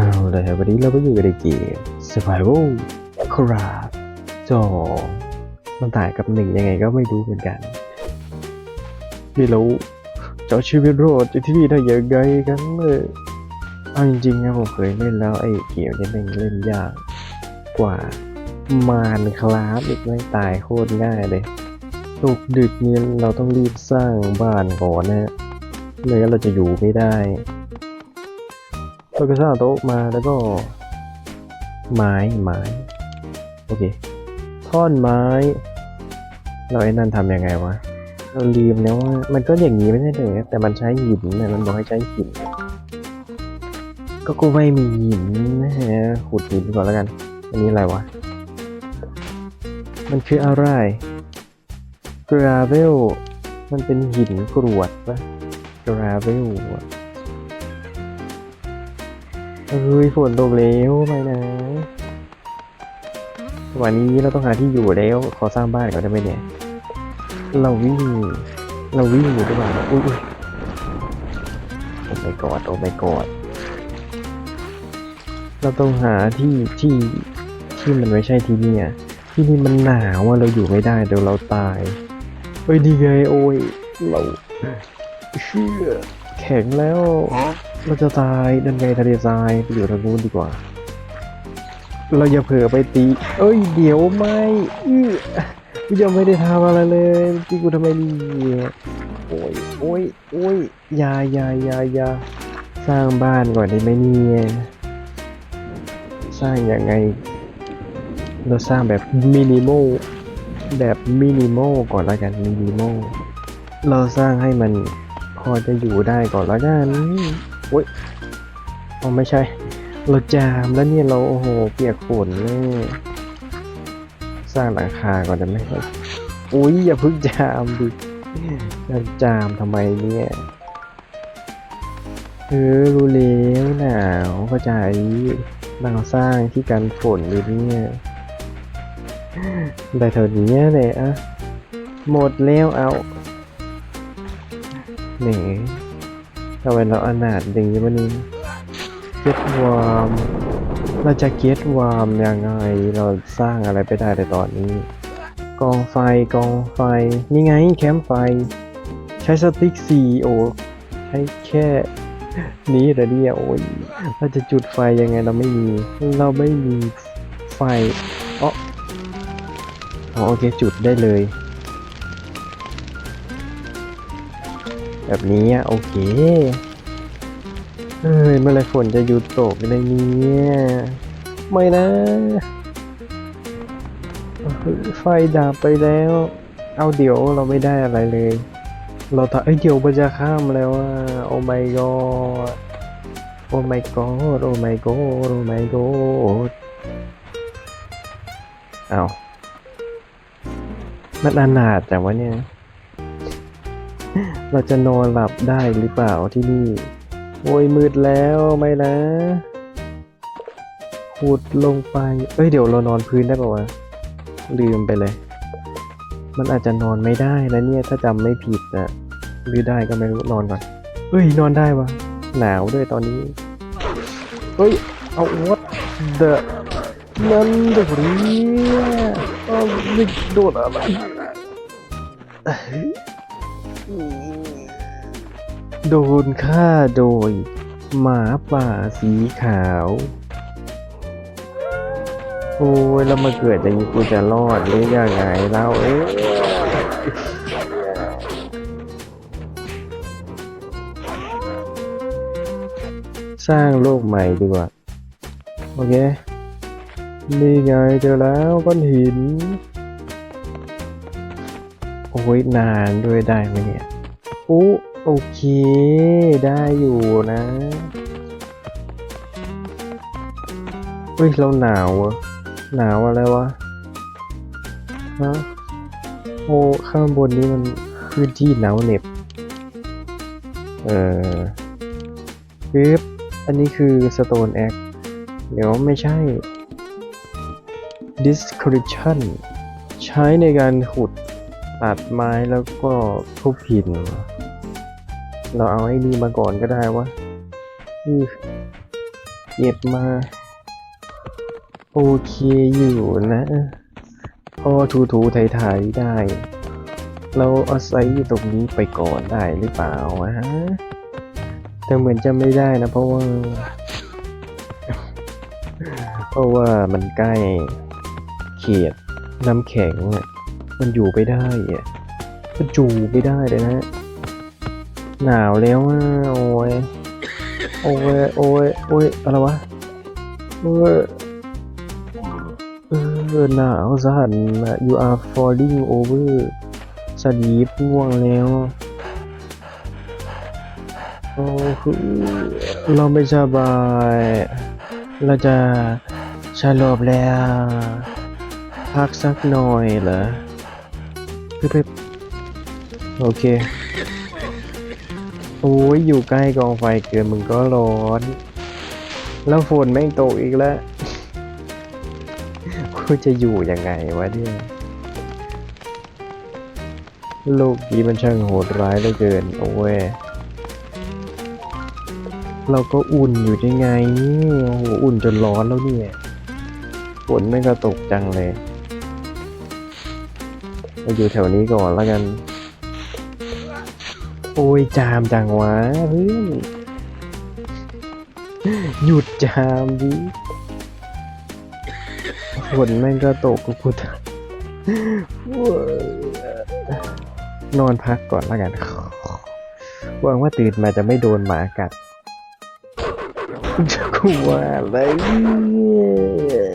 เอาเลยวันนี้เราก็อยู่กันในเกม Survival ครับจอมันต่างกับหนึ่งยังไงก็ไม่รู้เหมือนกัน ไม่รู้จะเอาชีวิตรอดจากที่นี่ได้ยังไงกันเลยเอาจริงๆนะผมเคยเล่นแล้วไอ้เกมนี้แม่งเล่นยากกว่ามารคลาสอีกไม่ตายโคตรง่ายเลยตกดึกเนี่ยเราต้องรีบสร้างบ้านก่อนนะไม่งั้นเราจะอยู่ไม่ได้ เราก็สร้างโต๊ะมาแล้วก็ ไม้ไม้โอเคท่อนไม้ เราไอ้นั่นทำยังไงวะเราลืมแล้วว่ามันก็อย่างนี้ไม่ใช่เลยแต่มันใช้หินนะมันบอกให้ใช้หิน ก็กูไม่มีหินนะฮะขุดหินก่อนแล้วกัน อันนี้อะไรวะ มันคืออะไร gravel มันเป็นหินกรวดปะ gravel อะ เฮ้ยฝนตกแล้วไม่นะวันนี้เราต้องหาที่อยู่แล้ว ขอสร้างบ้านก่อนได้ไหมเนี่ย เราวิ่ง เราวิ่งอยู่ด้วยกันอุ้ยโอ้ไม่กอดโอ้ไม่กอดเราต้องหาที่ที่ที่มันไม่ใช่ที่นี่อะที่นี่มันหนาวอะเราอยู่ไม่ได้เดี๋ยวเราตายเฮ้ยดีไงโอ้ยเราเชื่อแข็งแล้ว เราจะตายดันไงทะเลทรายไปอยู่ทางนู้นดีกว่า เราอย่าเผลอไปตี เอ้ย เดี๋ยวไม่อื้อกูยังไม่ได้ทำอะไรเลยที่กูทำไมนี่โอ้ยโอ้ยโอ้ยอยาอยาอยาอยาสร้างบ้านก่อนได้ไหมเนี่ยสร้างยังไง เราสร้างแบบมินิมอลแบบมินิมอลก่อนแล้วกันมินิมอลเราสร้างให้มันพอจะอยู่ได้ก่อนแล้วกัน อุ้ยอ๋อไม่ใช่ เราจามแล้วเนี่ยเราโอ้โหเปียกฝนเลยสร้างหลังคาก่อนได้ไหมอุ้ยอย่าพึ่งจามดิจะจามทำไมเนี่ยเออรู้แล้วหนาวเข้าใจเราสร้างที่กันฝนอยู่เนี่ยได้เท่านี้เลยอะหมดแล้วเอาหนึ่ง ทำไมเราอนาถอย่างนี้วันนี้เก็ตวอร์มเราจะเก็ตวอร์มยังไง เราสร้างอะไรไปได้ในตอนนี้ กองไฟกองไฟ นี่ไงแคมป์ไฟ ใช้สติ๊กสี่โอใช้แค่นี้เหรอเนี่ยโอ้ยเราจะจุดไฟยังไงเราไม่มี เราไม่มีไฟอ๋ออ๋อโอเคจุดได้เลย แบบนี้โอเคเฮ้ยเมื่อไรฝนจะหยุดตกในนี้ไม่นะ ไฟดับไปแล้ว เอาเดี๋ยวเราไม่ได้อะไรเลย เราตาเอ้ยเดี๋ยวมันจะข้ามแล้วอะโอ้ my god โอ้ my god โอ้ my god โอ้ my god เอามันอนาถแต่ว่าเนี่ย เราจะนอนหลับได้หรือเปล่าที่นี่ โอ้ยมืดแล้วไม่นะขุดลงไป เอ้ยเดี๋ยวเรานอนพื้นได้ป่าวะ ลืมไปเลย มันอาจจะนอนไม่ได้นะเนี่ยถ้าจำไม่ผิดนะหรือได้ก็ไม่รู้นอนก่อนเอ้ยนอนได้วะหนาวด้วยตอนนี้เฮ้ยเอา what the นั่นเดี๋ยวนี้เอาไม่โดดอะไร โดนฆ่าโดย หมาป่าสีขาว โอ้ยแล้วมาเกิดอย่างนี้กูจะรอดหรือยังไงเล่าเอ๊ะสร้างโลกใหม่ดีกว่า โอเค นี่ไงเจอแล้วก้อนหิน โอ้ยนานด้วยได้ไหมเนี่ยอู้โอเค ได้อยู่นะเฮ้ยเราหนาวอะหนาวอะไรวะฮะโอ้ข้างบนนี้มันพื้นที่หนาวเหน็บ เออปึ๊บอันนี้คือ Stone Axe เดี๋ยวไม่ใช่ Discretion ใช้ในการขุด ตัดไม้แล้วก็ทุบหิน เราเอาไอ้นี่มาก่อนก็ได้วะเก็บมา โอเคอยู่นะพอถูถูไถๆได้ เราอาศัยอยู่ตรงนี้ไปก่อนได้หรือเปล่าวะแต่เหมือนจะไม่ได้นะเพราะว่า เพราะว่ามันใกล้เขตน้ำแข็งอะ มันอยู่ไปได้อะมันจูไม่ได้เลยนะ หนาวแล้วอะโอ้ยโอ้ยโอ้ยโอ้ยอะไรวะเออเออหนาวสั่นอะ you are falling over สลีปง่วงแล้วโอ้คือเราไม่สบาย เราจะสลบแล้ว พักสักหน่อยเหรอ เพิ่โอเค โอ้ยอยู่ใกล้กองไฟเกินมึงก็ร้อน แล้วฝนแม่งตกอีกแล้วกูจะอยู่ยังไงวะเนี่ยโลกนี้มันช่างโหดร้ายเหลือเกิน โอ้ยเราก็อุ่นอยู่ยังไงโอ้โหอุ่นจนร้อนแล้วเนี่ยฝนแม่งก็ตกจังเลย มาอยู่แถวนี้ก่อนแล้วกัน โอ้ยจามจังวะเพื่อนหยุดจามดิฝนแม่งก็ตกกูพูดนอนพักก่อนแล้วกันหวังว่าตื่นมาจะไม่โดนหมากัดจะกลัวอะไรเนี่ย